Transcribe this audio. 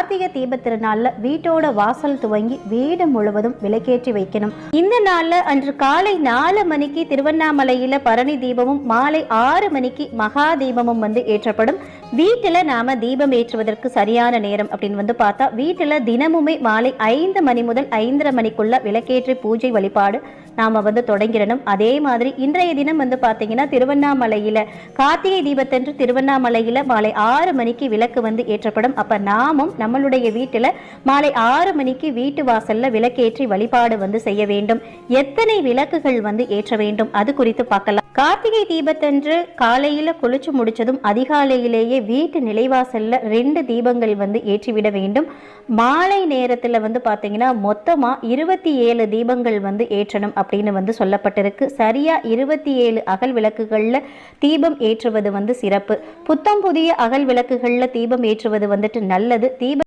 கார்த்திகை தீப திருநாள்ல வீட்டோட வாசல் துவங்கி வீடு முழுவதும் விளக்கேற்றி வைக்கணும். இந்த நாள்ல அன்று காலை நாலு மணிக்கு திருவண்ணாமலையில பரணி தீபமும் மாலை ஆறு மணிக்கு மகா தீபமும் வந்து ஏற்றப்படும். வீட்டில் நாம தீபம் ஏற்றுவதற்கு சரியான நேரம் அப்படின்னு வந்து பார்த்தா வீட்டில் தினமுமே மாலை ஐந்து மணி முதல் ஐந்தரை மணிக்குள்ள விளக்கேற்றி பூஜை வழிபாடு நாம் வந்து தொடங்கிடணும். அதே மாதிரி இன்றைய தினம் வந்து பார்த்தீங்கன்னா திருவண்ணாமலையில் கார்த்திகை தீபத்தன்று திருவண்ணாமலையில் மாலை ஆறு மணிக்கு விளக்கு வந்து ஏற்றப்படும். அப்போ நாமும் நம்மளுடைய வீட்டில் மாலை ஆறு மணிக்கு வீட்டு வாசலில் விளக்கேற்றி வழிபாடு வந்து செய்ய வேண்டும். எத்தனை விளக்குகள் வந்து ஏற்ற வேண்டும்? அது குறித்து பார்க்கலாம். கார்த்திகை தீபத்தன்று காலையில் குளிச்சு முடித்ததும் அதிகாலையிலேயே வீட்டு நிலைவாசலில் ரெண்டு தீபங்கள் வந்து ஏற்றிவிட வேண்டும். மாலை நேரத்தில் வந்து பார்த்திங்கன்னா மொத்தமாக இருபத்தி ஏழு தீபங்கள் வந்து ஏற்றணும் அப்படின்னு வந்து சொல்லப்பட்டிருக்கு. சரியாக இருபத்தி ஏழு அகல் விளக்குகளில் தீபம் ஏற்றுவது வந்து சிறப்பு. புத்தம் புதிய அகல் விளக்குகளில் தீபம் ஏற்றுவது வந்துட்டு நல்லது. தீப